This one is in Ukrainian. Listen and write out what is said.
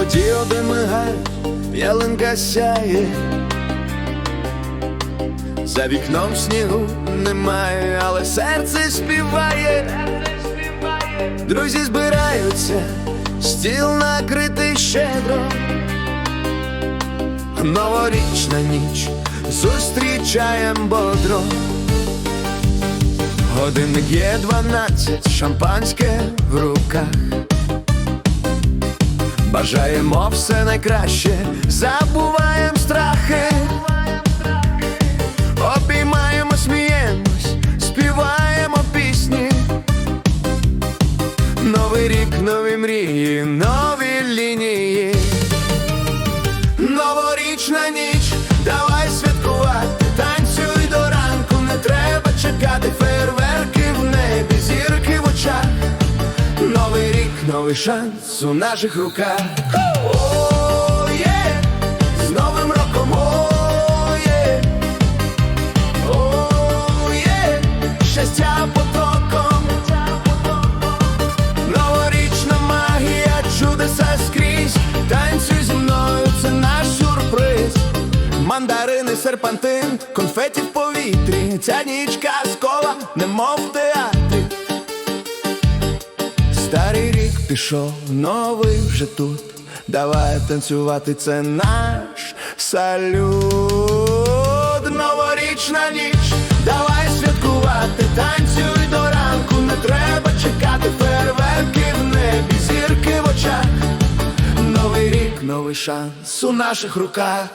Городи мигають, ялинка сяє. За вікном снігу немає, але серце співає. Друзі збираються, стіл накритий щедро. Новорічна ніч зустрічаєм бодро. Годинник є дванадцять, шампанське в руках. Бажаємо все найкраще, забуваємо страхи. Новий шанс у наших руках. Є! З Новим роком, о, є! Щастя потоком. Новорічна магія, чудеса скрізь. Танцюй зі мною, це наш сюрприз. Мандарини, серпантин, конфеті в повітрі. Ця ніч казкова, немов в пішов, новий вже тут. Давай танцювати, це наш салют. Новорічна ніч, давай святкувати, танцюй до ранку, не треба чекати фейерверки в небі, зірки в очах. Новий рік, новий шанс у наших руках.